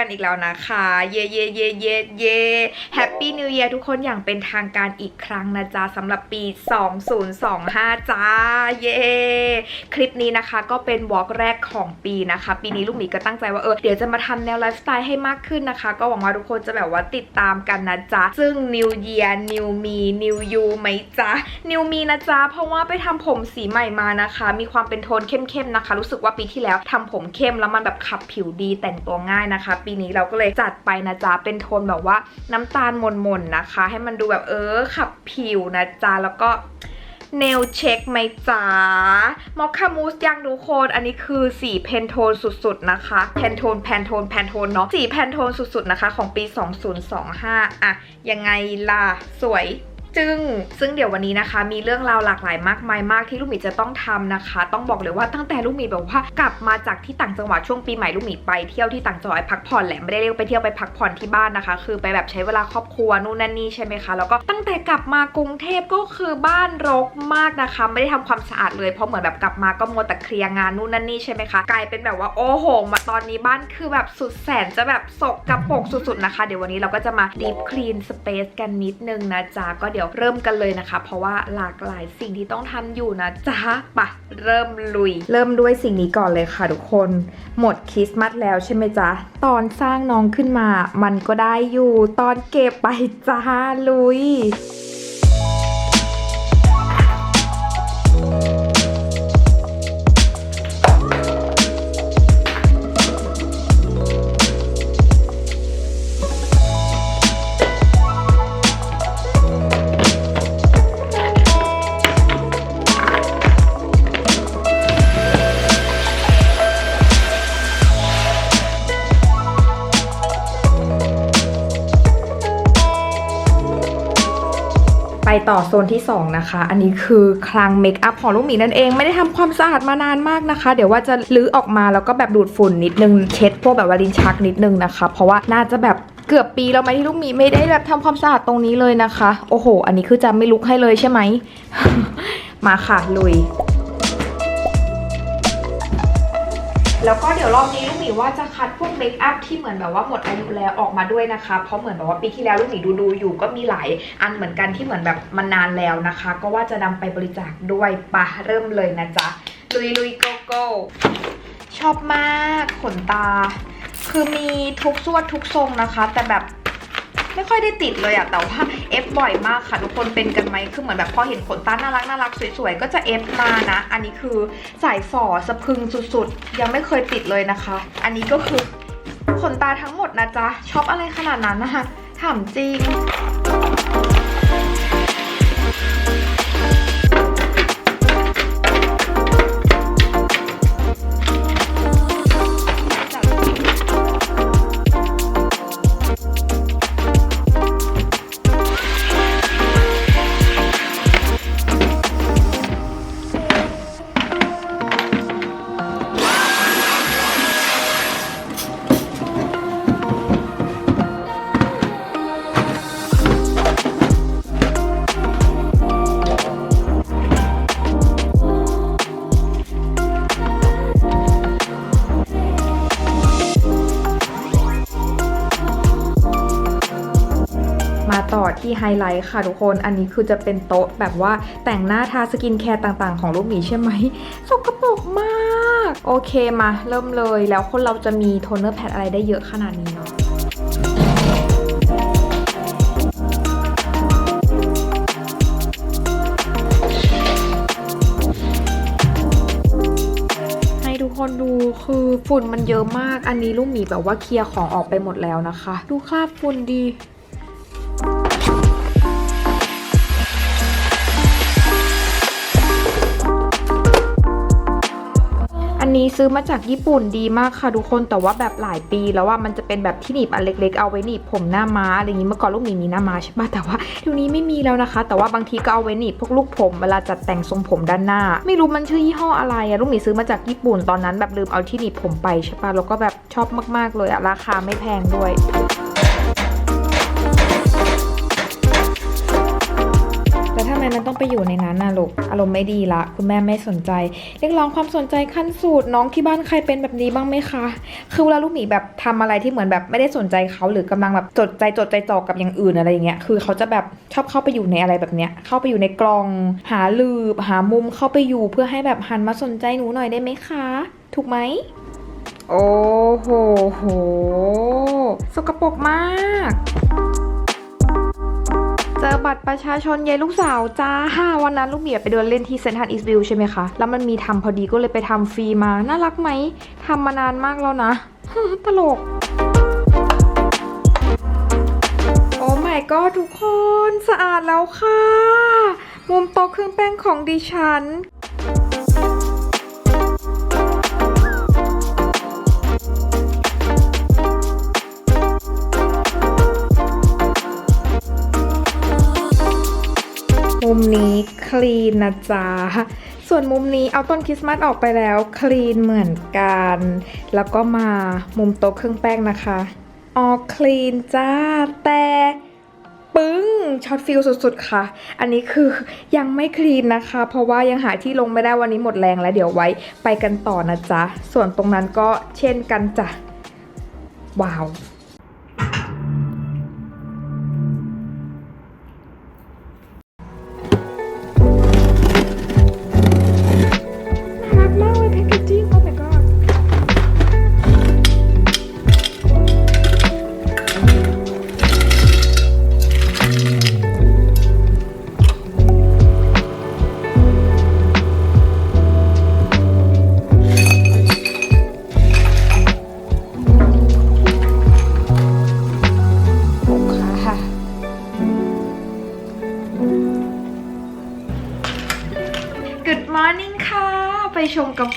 กันอีกแล้วนะคะ เย่เย่เย่เย่เย่แฮปปี้นิว e a ยร์ทุกคนอย่างเป็นทางการอีกครั้งนะจ๊ะสำหรับปี 2025 จ้า เย่คลิปนี้นะคะก็เป็นวอล์กแรกของปีนะคะ ปีนี้ลูกหมีก็ตั้งใจว่าเออเดี๋ยวจะมาทำแนวไลฟ์สไตล์ให้มากขึ้นนะคะ ก็หวังว่าทุกคนจะแบบว่าติดตามกันนะจ๊ะ ซึ่ง New Year New Me New You ไหมจ๊ะ New Me นะจ๊ะ เพราะว่าไปทำผมสีใหม่มานะคะ มีความเป็นโทนเข้มๆนะคะ รู้สึกว่าปีที่แล้วทำผมเข้มแล้วมันแบบขับผิวดีแต่งตัวง่ายนะคะ ปีนี้เราก็เลยจัดไปนะจ๊ะ เป็นโทนแบบว่าน้ำตาลมนๆนนะคะ ให้มันดูแบบเออขับผิวนะจ๊ะแล้วก็เนลเช็คไหมจ๊ะมอคคามูสยังทุกคน อันนี้คือสีเพนโทนสุดๆนะคะเพนโทนแพนโทนแพนโทนเนาะสีแพนโทนสุดๆนะคะ ของปี 2025 อะยังไงล่ะ สวย จึงซึ่งเดี๋ยววันนี้นะคะ มีเรื่องราวหลากหลายมากมายมากที่ลูกหมีจะต้องทำนะคะ ต้องบอกเลยว่าตั้งแต่ลูกหมีแบบว่ากลับมาจากที่ต่างจังหวัดช่วงปีใหม่ลูกหมีไปเที่ยวที่ต่างจังหวัดพักผ่อนแหละไม่ได้เรียกไปเที่ยวไปพักผ่อนที่บ้านนะคะ คือไปแบบใช้เวลาครอบครัวนู่นนั่นนี่ใช่ไหมคะแล้วก็ตั้งแต่กลับมากรุงเทพก็คือบ้านรกมากนะคะ ไม่ได้ทำความสะอาดเลยเพราะเหมือนแบบกลับมาก็มัวแต่เคลียร์งานนู่นนั่นนี่ใช่ไหมคะกลายเป็นแบบว่าโอ้โหมาตอนนี้บ้านคือแบบสุดแสนจะแบบสกกระปกสุดๆนะคะ เดี๋ยววันนี้เราก็จะมา deep clean space กันนิดนึงนะจ๊ะก็เดี๋ยวเริ่มกันเลยนะคะ เพราะว่าหลากหลายสิ่งที่ต้องทำอยู่นะจ๊ะไปะเริ่มลุย เริ่มด้วยสิ่งนี้ก่อนเลยค่ะทุกคน หมดคริสต์มาสแล้วใช่ไหมจ๊ะ ตอนสร้างน้องขึ้นมา มันก็ได้อยู่ ตอนเก็บไปจ้าลุย ไปต่อโซนที่ 2 นะคะ อันนี้คือคลังเมคอัพของลูกหมีนั่นเอง ไม่ได้ทำความสะอาดมานานมากนะคะ เดี๋ยวว่าจะลื้อออกมาแล้วก็แบบดูดฝุ่นนิดนึง เช็ดพวกแบบว่าลิ้นชักนิดนึงนะคะ เพราะว่าน่าจะแบบเกือบปีแล้วไหมที่ลูกหมีไม่ได้แบบทำความสะอาดตรงนี้เลยนะคะ โอ้โห อันนี้คือจะไม่ลุกให้เลยใช่ไหม มาค่ะลุย แล้วก็เดี๋ยวรอบนี้ลูกหมีว่าจะคัดพวกเมคอัพที่เหมือนแบบว่าหมดอายุแล้วออกมาด้วยนะคะ เพราะเหมือนแบบว่าปีที่แล้วลูกหมีดูดูอยู่ก็มีหลายอันเหมือนกันที่เหมือนแบบมันนานแล้วนะคะ ก็ว่าจะนำไปบริจาคด้วยปะเริ่มเลยนะจ๊ะลุยลุยโกโก้ชอบมากขนตา คือมีทุกส่วนทุกทรงนะคะ แต่แบบ ไม่ค่อยได้ติดเลยอะแต่ว่าเอฟบ่อยมากค่ะทุกคนเป็นกันไหมคือเหมือนแบบพอเห็นขนตาน่ารักน่ารักสวยๆก็จะเอฟมานะ อันนี้คือสายฝ่อสะพึงสุดๆ ยังไม่เคยติดเลยนะคะ อันนี้ก็คือขนตาทั้งหมดนะจ๊ะชอบอะไรขนาดนั้นนะคะถามจริง ที่ไฮไลท์ค่ะทุกคน อันนี้คือจะเป็นโต๊ะแบบว่าแต่งหน้าทาสกินแคร์ต่างๆ ของลูกหมีใช่ไหมสกปรกมาก โอเคมา เริ่มเลย แล้วคนเราจะมีโทนเนอร์แพดอะไรได้เยอะขนาดนี้เนาะให้ทุกคนดูคือฝุ่นมันเยอะมาก อันนี้ลูกหมีแบบว่าเคลียร์ของออกไปหมดแล้วนะคะ ดูคราบฝุ่นดี นี้ซื้อมาจากญี่ปุ่นดีมากค่ะทุกคนแต่ว่าแบบหลายปีแล้วว่ามันจะเป็นแบบที่หนีบอันเล็ก ๆ เอาไว้หนีบผมหน้าม้าอะไรอย่างนี้เมื่อก่อนลูกหมีมีหน้าม้าใช่ปะแต่ว่าเดี๋ยวนี้ไม่มีแล้วนะคะ แต่ว่าบางทีก็เอาไว้หนีบพวกลูกผมเวลาจัดแต่งทรงผมด้านหน้า ไม่รู้มันชื่อยี่ห้ออะไรอะลูกหมีซื้อมาจากญี่ปุ่นตอนนั้นแบบลืมเอาที่หนีบผมไปใช่ปะแล้วก็แบบชอบมากๆเลยอะราคาไม่แพงด้วยานต้องไปอยู่ในนั้นน่ะลูกอารมณ์ไม่ดีละ คุณแม่ไม่สนใจ เรียกร้องความสนใจขั้นสุดน้องที่บ้านใครเป็นแบบนี้บ้างไหมคะ คือเวลาลูกหมีแบบทำอะไรที่เหมือนแบบไม่ได้สนใจเขาหรือกำลังแบบจดใจจดใจจ่อกับอย่างอื่นอะไรอย่างเงี้ยคือเขาจะแบบชอบเข้าไปอยู่ในอะไรแบบเนี้ยเข้าไปอยู่ในกล่อง หาลืบหามุมเข้าไปอยู่เพื่อให้แบบหันมาสนใจหนูหน่อยได้ไหมคะ ถูกไหมโอ้โหโหสกปรกมาก เจอบัตรประชาชนยายลูกสาวจ้าวันนั้นลูกเหมียไปเดินเล่นที่เซนทันอีสต์วิวใช่ไหมคะ แล้วมันมีทำพอดีก็เลยไปทำฟรีมา น่ารักไหมทำมานานมากแล้วนะ ตลก โอ้ไม่ก็ทุกคนสะอาดแล้วค่ะ มุมโต๊ะเครื่องแป้งของดิฉัน นี้คลีนนะจ๊ะ ส่วนมุมนี้เอาต้นคริสต์มาสออกไปแล้วคลีนเหมือนกัน แล้วก็มามุมโต๊ะเครื่องแป้งนะคะออคลีนจ้า แต่ปึ้งช็อตฟิลสุดๆ ค่ะ อันนี้คือยังไม่คลีนนะคะ เพราะว่ายังหาที่ลงไม่ได้วันนี้หมดแรงแล้วเดี๋ยวไว้ไปกันต่อนะจ๊ะ ส่วนตรงนั้นก็เช่นกันจ้ะ ว้าว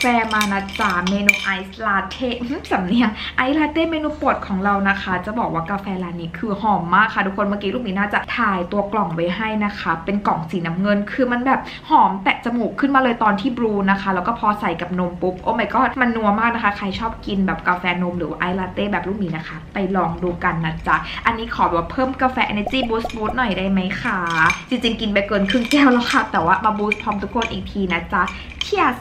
แฟมานะจ๊ะเมนูไอซ์ลาเต้สำเนียงไอซ์ลาเต้เมนูโปรดของเรานะคะ จะบอกว่ากาแฟร้านนี้คือหอมมากค่ะ ทุกคนเมื่อกี้ลูกหมีน่าจะถ่ายตัวกล่องไว้ให้นะคะ เป็นกล่องสีน้ำเงิน คือมันแบบหอมแตะจมูกขึ้นมาเลยตอนที่บรูนะคะ แล้วก็พอใส่กับนมปุ๊บโอ้ my god มันนัวมากนะคะ ใครชอบกินแบบกาแฟนมหรือไอซ์ลาเต้แบบลูกหมีนะคะ ไปลองดูกันนะจ๊ะอันนี้ขอแบบเพิ่มกาแฟ energy boost boost หน่อยได้ไหมคะจริงๆกินไปเกินครึ่งแก้วแล้วค่ะ แต่ว่ามาบูสต์พร้อมทุกคนอีกทีนะจ๊ะ Cheers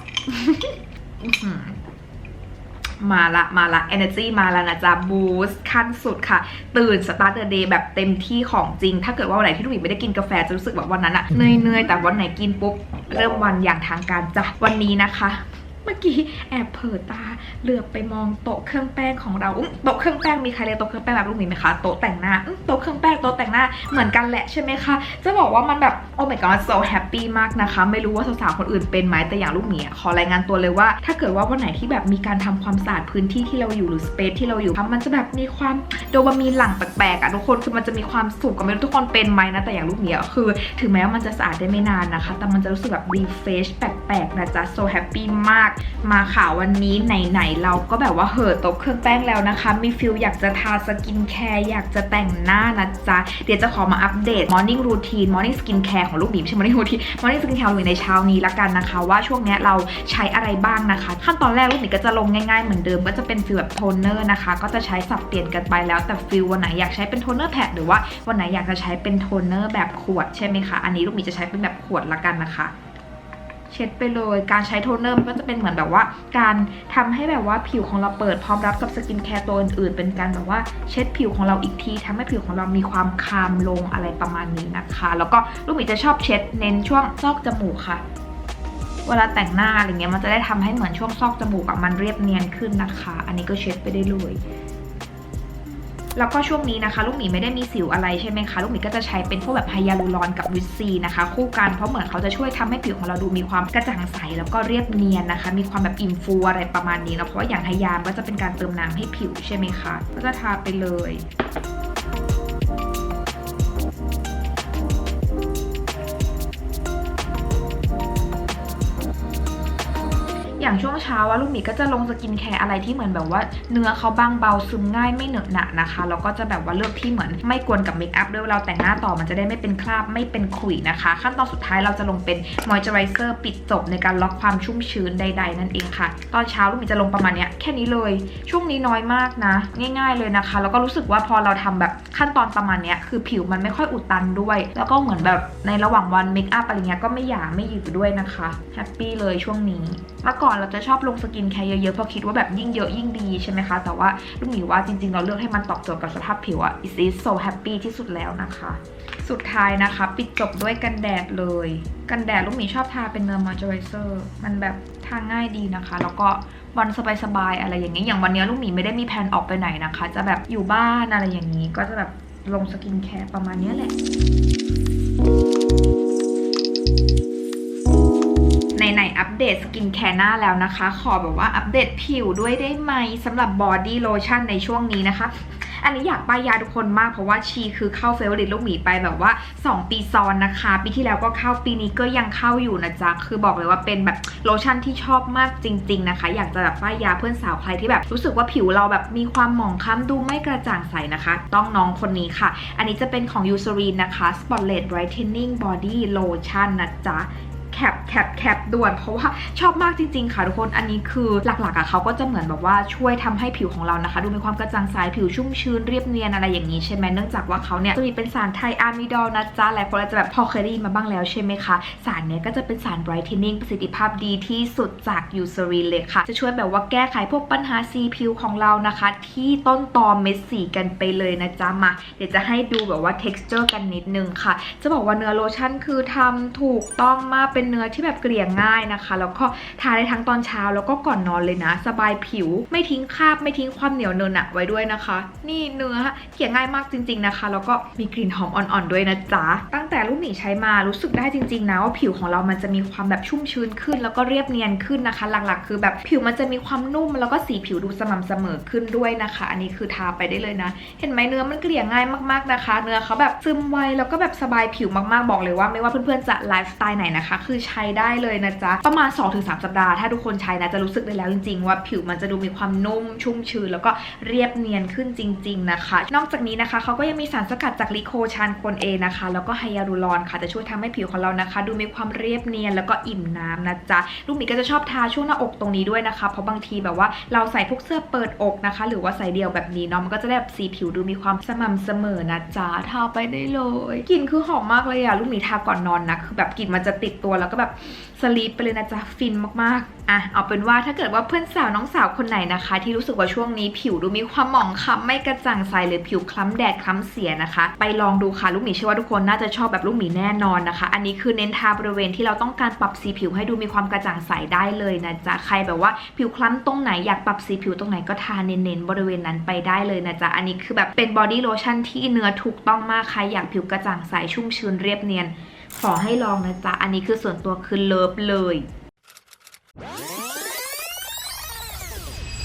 มาละมาละ energy มาละนะจ๊ะ boost ขั้นสุดค่ะ ตื่น start the day แบบเต็มที่ของจริง ถ้าเกิดว่าวันไหนที่ลูกหมีไม่ได้กินกาแฟจะรู้สึกแบบวันนั้นอะเหนื่อยๆ แต่วันไหนกินปุ๊บ เริ่มวันอย่างทางการจ้ะ วันนี้นะคะ เมื่อกี้แอบเผลอตาเหลือบไปมองโต๊ะเครื่องแป้งของเราโต๊ะเครื่องแป้งมีใครเรียโต๊ะเครื่องแป้งแบบลูกหมีไหมคะโต๊ะแต่งหน้าโต๊ะเครื่องแป้งโต๊ะแต่งหน้าเหมือนกันแหละใช่ไหมคะจะบอกว่ามันแบบโอ้ my god so happy มากนะคะ ไม่รู้ว่าสาวๆคนอื่นเป็นไหมแต่อย่างลูกหมีขอรายงานตัวเลยว่า ถ้าเกิดว่าวันไหนที่แบบมีการทำความสะอาดพื้นที่ที่เราอยู่หรือสเปซที่เราอยู่มันจะแบบมีความโดปามีนหลั่งแปลกๆอะทุกคนคือมันจะมีความสุขกับไม่รู้ทุกคนเป็นไหมนะแต่อย่างลูกหมีคือ ถึงแม้ว่ามันจะสะอาดได้ไม่นานนะคะ แต่มันจะรู้สึกแบบ refresh แปลกๆนะจ๊ะ so happy มากมาค่ะวันนี้ไหนๆเราก็แบบว่าเหอต๊ะเครื่องแป้งแล้วนะคะ มีฟิลอยากจะทาสกินแคร์อยากจะแต่งหน้านะจ๊ะ เดี๋ยวจะขอมาอัปเดต morning routine morning skin care ของลูกหมีมใช่ morning routine morning skin care อยู่ในเช้านี้ละกันนะคะ ว่าช่วงนี้เราใช้อะไรบ้างนะคะ ขั้นตอนแรกลูกหมีก็จะลงง่ายๆเหมือนเดิมก็จะเป็นฟิลแบบโทนเนอร์นะคะ ก็จะใช้สับเปลี่ยนกันไปแล้วแต่ฟิลวันไหนอยากใช้เป็นโทนเนอร์แพดหรือว่าวันไหนอยากจะใช้เป็นโทนเนอร์แบบขวดใช่ไหมคะอันนี้ลูกหมีจะใช้เป็นแบบขวดละกันนะคะ เช็ดไปเลย การใช้โทนเนอร์มันก็จะเป็นเหมือนแบบว่า การทำให้แบบว่าผิวของเราเปิดพร้อมรับกับสกินแคร์ตัวอื่นๆ เป็นการแบบว่าเช็ดผิวของเราอีกทีทำให้ผิวของเรามีความคามลงอะไรประมาณนี้นะคะ แล้วก็ลูกหมีจะชอบเช็ดเน้นช่วงซอกจมูกค่ะ เวลาแต่งหน้าอะไรเงี้ยมันจะได้ทำให้เหมือนช่วงซอกจมูกอะมันเรียบเนียนขึ้นนะคะ อันนี้ก็เช็ดไปได้เลย แล้วก็ช่วงนี้นะคะ ลูกหมีไม่ได้มีสิวอะไรใช่ไหมคะ ลูกหมีก็จะใช้เป็นพวกแบบไฮยาลูรอนกับวิตซีนะคะ คู่กันเพราะเหมือนเขาจะช่วยทำให้ผิวของเราดูมีความกระจ่างใสแล้วก็เรียบเนียนนะคะ มีความแบบอิ่มฟูอะไรประมาณนี้เนาะเพราะว่าอย่างไฮยามก็จะเป็นการเติมน้ำให้ผิวใช่ไหมคะ ก็จะทาไปเลย อย่างช่วงเช้าว่าลูกหมีก็จะลงสกินแคร์อะไรที่เหมือนแบบว่า เนื้อเขาบางเบาซึมง่ายไม่เหนอะหนะนะคะแล้วก็จะแบบว่าเลือกที่เหมือนไม่กวนกับเมคอัพด้วยเราแต่งหน้าต่อมันจะได้ไม่เป็นคราบไม่เป็นขุยนะคะ ขั้นตอนสุดท้ายเราจะลงเป็นมอยเจอไรเซอร์ปิดจบในการล็อกความชุ่มชื้นใด ๆ นั่นเองค่ะ ตอนเช้าลูกหมีจะลงประมาณเนี้ยแค่นี้เลย ช่วงนี้น้อยมากนะ ง่าย ๆเลยนะคะ แล้วก็รู้สึกว่าพอเราทำแบบขั้นตอนประมาณเนี้ยคือผิวมันไม่ค่อยอุดตันด้วย แล้วก็เหมือนแบบในระหว่างวันเมคอัพอะไรเงี้ยก็ไม่หยาไม่หยืดด้วยนะคะแฮปปี้เลยช่วงนี้เมื่อก่อนเราจะชอบลงสกินแคร์เยอะๆเพราะคิดว่าแบบยิ่งเยอะยิ่งดีใช่ไหมคะ แต่ว่าลูกหมีว่าจริงๆ เราเลือกให้มันตอบโจทย์กับสภาพผิวอะ is is so happy ที่สุดแล้วนะคะ สุดท้ายนะคะ ปิดจบด้วยกันแดดเลย กันแดดลูกหมีชอบทาเป็นเนื้อมอยเจอไรเซอร์มันแบบทาง่ายดีนะคะ แล้วก็วันสบายๆอะไรอย่างเงี้ยอย่างวันเนี้ยลูกหมีไม่ได้มีแผนออกไปไหนนะคะ จะแบบอยู่บ้านอะไรอย่างนี้ก็จะแบบลงสกินแคร์ประมาณเนี้ยแหละ อัปเดตสกินแคร์หน้าแล้วนะคะ ขอแบบว่าอัปเดตผิวด้วยได้ไหมสำหรับบอดี้โลชั่นในช่วงนี้นะคะ อันนี้อยากป้ายยาทุกคนมากเพราะว่าชีคือเข้าเฟเวอร์ลิตลูกหมีไปแบบว่า 2 ปีซ้อนนะคะ ปีที่แล้วก็เข้าปีนี้ก็ยังเข้าอยู่นะจ๊ะ คือบอกเลยว่าเป็นแบบโลชั่นที่ชอบมากจริง ๆนะคะ อยากจะแบบป้ายยาเพื่อนสาวใครที่แบบรู้สึกว่าผิวเราแบบมีความหมองคล้ำดูไม่กระจ่างใสนะคะ ต้องน้องคนนี้ค่ะ อันนี้จะเป็นของ u s e r i n นะคะ Spotlight Brightening Body Lotion นะจ๊ะ แคปแคปแคปด่วน เพราะว่าชอบมากจริง ๆ ค่ะทุกคนอันนี้คือหลักๆอะเขาก็จะเหมือนแบบว่าช่วยทำให้ผิวของเรานะคะ ดูมีความกระจ่างใสผิวชุ่มชื้นเรียบเนียนอะไรอย่างนี้ใช่ไหมเนื่องจากว่าเขาเนี่ยจะมีเป็นสารไทอามิดอลนะจ๊ะหลายคนอาจจะแบบพอเคยได้ยินมาบ้างแล้วใช่ไหมคะสารเนี้ยก็จะเป็นสาร brightening ประสิทธิภาพดีที่สุดจากยูซรีเลยค่ะ จะช่วยแบบว่าแก้ไขพวกปัญหาสีผิวของเรานะคะ ที่ต้นตอเม็ดสีกันไปเลยนะจ๊ะมา เดี๋ยวจะให้ดูแบบว่า texture กันนิดนึงค่ะ จะบอกว่าเนื้อโลชั่นคือทำถูกต้องมากเป็นเนื้อที่แบบเกลี่ยง่ายนะคะ แล้วก็ทาได้ทั้งตอนเช้าแล้วก็ก่อนนอนเลยนะ สบายผิว ไม่ทิ้งคราบไม่ทิ้งความเหนียวเนินอะไว้ด้วยนะคะ นี่เนื้อเกลี่ยง่ายมากจริง ๆนะคะ แล้วก็มีกลิ่นหอมอ่อนๆด้วยนะจ๊ะตั้งแต่ลูกหมีใช้มารู้สึกได้จริง ๆ นะว่าผิวของเรามันจะมีความแบบชุ่มชื้นขึ้น แล้วก็เรียบเนียนขึ้นนะคะ หลักๆ คือแบบผิวมันจะมีความนุ่มแล้วก็สีผิวดูสม่ำเสมอขึ้นด้วยนะคะ อันนี้คือทาไปได้เลยนะ เห็นไหมเนื้อมันเกลี่ยง่ายมากๆนะคะ เนื้อเขาแบบซึมไวแล้วก็แบบสบายผิวมากๆบอกเลยว่า ไม่ว่าเพื่อนๆจะไลฟ์สไตล์ไหนนะคะคือใช้ได้เลยนะจ๊ะ ประมาณ 2-3 สัปดาห์ถ้าทุกคนใช้นะจะรู้สึกได้แล้วจริงๆ ว่าผิวมันจะดูมีความนุ่มชุ่มชื้นแล้วก็เรียบเนียนขึ้นจริง ๆนะคะ นอกจากนี้นะคะเขาก็ยังมีสารสกัดจากลิโคชานโคนเอนะคะ แล้วก็ไฮยาลูรอนค่ะจะช่วยทำให้ผิวของเรานะคะ ดูมีความเรียบเนียนแล้วก็อิ่มน้ำนะจ๊ะลูกหมีก็จะชอบทาช่วงหน้าอกตรงนี้ด้วยนะคะ เพราะบางทีแบบว่าเราใส่พวกเสื้อเปิดอกนะคะ หรือว่าใส่เดี่ยวแบบนี้เนาะมันก็จะได้แบบสีผิวดูมีความสม่ำเสมอนะจ๊ะทาไปได้เลยกลิ่นคือหอมมากเลยอะลูกหมีทาก่อนนอนนะคือแบบกลิ่นมันจะติดตัวแล้วก็แบบสลีปไปเลยนะจ๊ะฟินมากๆอะเอาเป็นว่าถ้าเกิดว่าเพื่อนสาวน้องสาวคนไหนนะคะ ที่รู้สึกว่าช่วงนี้ผิวดูมีความหมองคล้ำไม่กระจ่างใสหรือผิวคล้ำแดดคล้ำเสียนะคะ ไปลองดูค่ะลูกหมีเชื่อว่าทุกคนน่าจะชอบแบบลูกหมีแน่นอนนะคะ อันนี้คือเน้นทาบริเวณที่เราต้องการปรับสีผิวให้ดูมีความกระจ่างใสได้เลยนะจ๊ะใครแบบว่าผิวคล้ำตรงไหนอยากปรับสีผิวตรงไหนก็ทาเน้นๆบริเวณนั้นไปได้เลยนะจ๊ะอันนี้คือแบบเป็นบอดี้โลชั่นที่เนื้อถูกต้องมากใครอยากผิวกระจ่างใสชุ่มชื้นเรียบเนียน ขอให้ลองนะจ๊ะ อันนี้คือส่วนตัวคือเลิฟเลย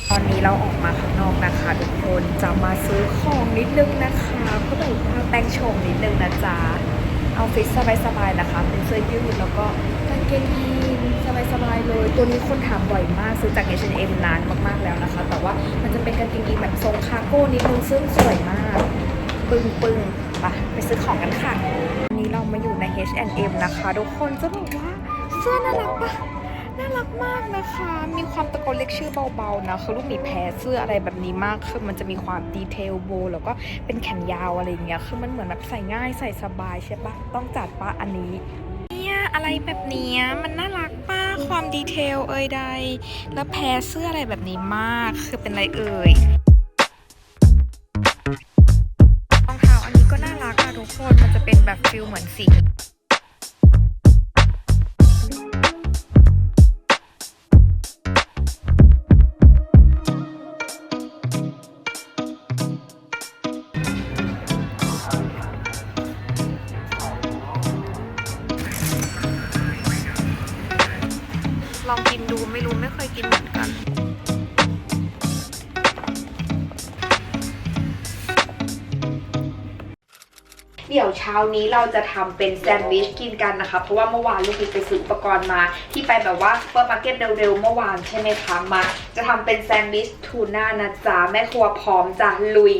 ตอนนี้เราออกมาข้างนอกนะคะทุกคนจะมาซื้อของนิดนึงนะคะก็แบบว่าแต่งโฉมนิดนึงนะจ๊ะเอาฟิตสบายๆนะคะ เป็นเสื้อยืดแล้วก็กางเกงยีนสบายๆเลย ตัวนี้คนถามบ่อยมากซื้อจาก H&M นานมากๆแล้วนะคะ แต่ว่ามันจะเป็นกางเกงยีนแบบทรงคาโก้นิดนึงซึ่งสวยมาก ปึ้งปึ้งๆไปไปซื้อของกันค่ะ ใน H&M นะคะ ทุกคนจะบอกว่าเสื้อน่ารักปะน่ารักมากนะคะ มีความตะโกนเรียกชื่อเบาๆนะคือลูกหมีแพ้เสื้ออะไรแบบนี้มาก คือมันจะมีความดีเทลโบ แล้วก็เป็นแขนยาวอะไรอย่างเงี้ย คือมันเหมือนแบบใส่ง่ายใส่สบายใช่ปะต้องจัดปะอันนี้ เนี่ยอะไรแบบเนี้ยมันน่ารักป้าความดีเทลเอ่ยใด แล้วแพ้เสื้ออะไรแบบนี้มาก คือเป็นอะไรเอ่ยรองเท้าอันนี้ก็น่ารักอะทุกคน มันจะเป็นแบบฟิลเหมือนสี เดี๋ยวเช้านี้เราจะทำเป็นแซนด์วิชกินกันนะคะ เพราะว่าเมื่อวานลูกไปซื้ออุปกรณ์มาที่ไปแบบว่าซูเปอร์มาร์เก็ตเร็วๆเมื่อวานใช่ไหมคะมา จะทำเป็นแซนด์วิชทูน่านะจ๊ะแม่ครัวพร้อมจะลุย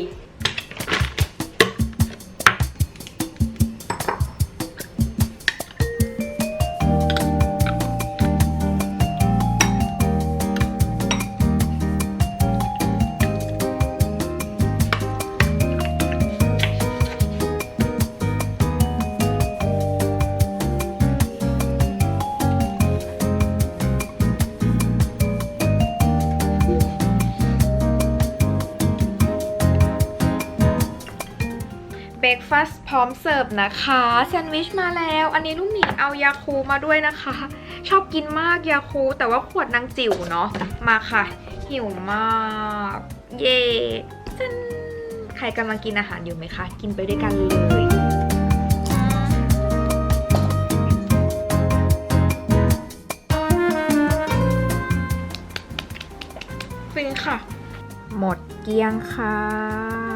รกฟาสต์พร้อมเสิร์ฟนะคะแซนด์วิชมาแล้ว อันนี้ลูกหมีเอายาคูมาด้วยนะคะ ชอบกินมากยาคูแต่ว่าขวดนางจิ๋วเนาะมาค่ะ หิวมาก เย่จันใครกำลังกินอาหารอยู่ไหมคะ กินไปด้วยกันเลยฟินค่ะ หมดเกลี้ยงค่ะ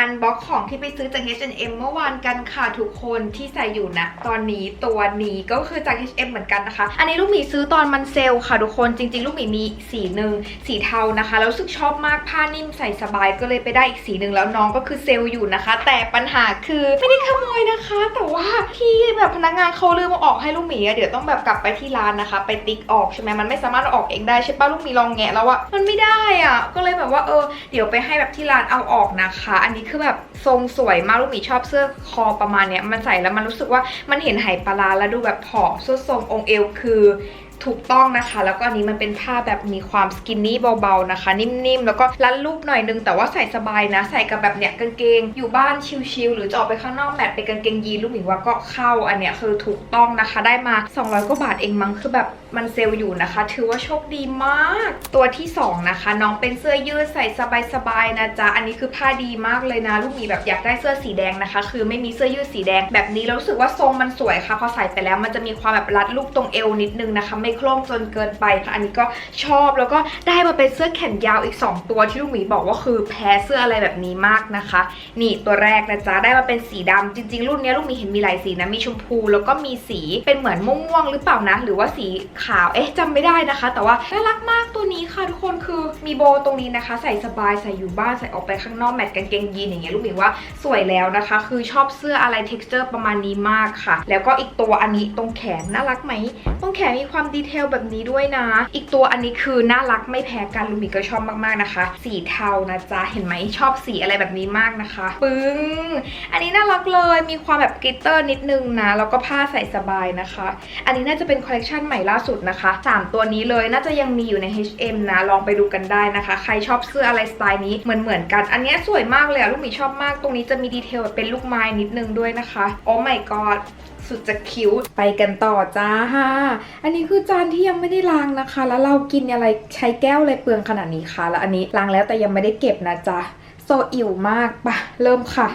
อันบ็อกของที่ไปซื้อจาก H&M เมื่อวานกันค่ะทุกคนที่ใส่อยู่นะ ตอนนี้ตัวนี้ก็คือจาก H&M เหมือนกันนะคะ อันนี้ลูกหมีซื้อตอนมันเซลล์ค่ะทุกคนจริง ๆ ลูกหมีมีสีหนึ่งสีเทานะคะ แล้วรู้สึกชอบมากผ้านิ่มใส่สบายก็เลยไปได้อีกสีหนึ่งแล้วน้องก็คือเซลล์อยู่นะคะ แต่ปัญหาคือไม่ได้ขโมยนะคะ แต่ว่าที่แบบพนักงานเขาลืมมาออกให้ลูกหมีอะเดี๋ยวต้องแบบกลับไปที่ร้านนะคะ ไปติ๊กออกใช่ไหมมันไม่สามารถอออกเองได้ใช่ปะลูกหมีลองแงะแล้วอะมันไม่ได้อะก็เลยแบบว่าเออเดี๋ยวไปให้แบบที่ร้านเอาออกนะคะ อันนี้คือแบบทรงสวยมากลูกหมีชอบเสื้อคอประมาณเนี้ยมันใส่แล้วมันรู้สึกว่ามันเห็นไหปลาร้าแล้วดูแบบผอมสุดทรงองค์เอวคือ ถูกต้องนะคะ แล้วก็อันนี้มันเป็นผ้าแบบมีความสกินนี่เบาๆนะคะ นิ่มๆ แล้วก็รัดรูปหน่อยนึงแต่ว่าใส่สบายนะ ใส่กับแบบเนี้ยกางเกง อยู่บ้านชิลๆหรือจะออกไปข้างนอกแมทไปนกางเกงยีนลูกหมีว่าก็เข้าอันเนี้ยคือถูกต้องนะคะ ได้มา 200กว่าบาทเองมั้งคือแบบมันเซลล์อยู่นะคะ ถือว่าโชคดีมาก ตัวที่สองนะคะ น้องเป็นเสื้อยืดใส่สบายๆนะจ๊ะอันนี้คือผ้าดีมากเลยนะ ลูกหมีแบบอยากได้เสื้อสีแดงนะคะ คือไม่มีเสื้อยืดสีแดงแบบนี้แล้วรู้สึกว่าทรงมันสวยค่ะพอใส่ไปแล้วมันจะมีความแบบรัดรูปตรงเอวนิดนึงนะคะไม่โคร่งจนเกินไป อันนี้ก็ชอบแล้วก็ได้มาเป็นเสื้อแขนยาวอีก 2 ตัวที่ลูกหมีบอกว่าคือแพ้เสื้ออะไรแบบนี้มากนะคะ นี่ตัวแรกนะจ๊ะได้มาเป็นสีดำจริง ๆ รุ่นเนี้ยลูกหมีเห็นมีหลายสีนะมีชมพู แล้วก็มีสีเป็นเหมือนม่วงๆหรือเปล่านะ หรือว่าสีขาวเอ๊ะจำไม่ได้นะคะ แต่ว่าน่ารักมากตัวนี้ค่ะทุกคนคือมีโบตรงนี้นะคะ ใส่สบายใส่อยู่บ้านใส่ออกไปข้างนอกแมทกางเกงยีนอย่างเงี้ยลูกหมีว่าสวยแล้วนะคะ คือชอบเสื้ออะไร t e x t อร์ประมาณนี้มากค่ะ แล้วก็อีกตัวอันนี้ตรงแขนน่ารักไหมตรงแขนมีความดีีเทลแบบนี้ด้วยนะ อีกตัวอันนี้คือน่ารักไม่แพ้กันลูกหมีก็ชอบมากๆนะคะ สีเทานะจ๊ะ เห็นไหมชอบสีอะไรแบบนี้มากนะคะ ปึ้ง อันนี้น่ารักเลย มีความแบบกลิตเตอร์นิดนึงนะ แล้วก็ผ้าใส่สบายนะคะ อันนี้น่าจะเป็นคอลเลคชันใหม่ล่าสุดนะคะ 3 ตัวนี้เลยน่าจะยังมีอยู่ใน H&M นะ ลองไปดูกันได้นะคะ ใครชอบเสื้ออะไรสไตล์นี้เหมือนเหมือนๆกัน อันนี้สวยมากเลยอะลูกหมีชอบมาก ตรงนี้จะมีดีเทลเป็นลูกไม้นิดนึงด้วยนะคะ โอ้ my god สุดจะคิ้วไปกันต่อจ้า อันนี้คือจานที่ยังไม่ได้ล้างนะคะ แล้วเรากินอะไรใช้แก้วอะไรเปลืองขนาดนี้คะแล้วอันนี้ล้างแล้วแต่ยังไม่ได้เก็บนะจ๊ะโซอิ่วมากปะเริ่มค่ะ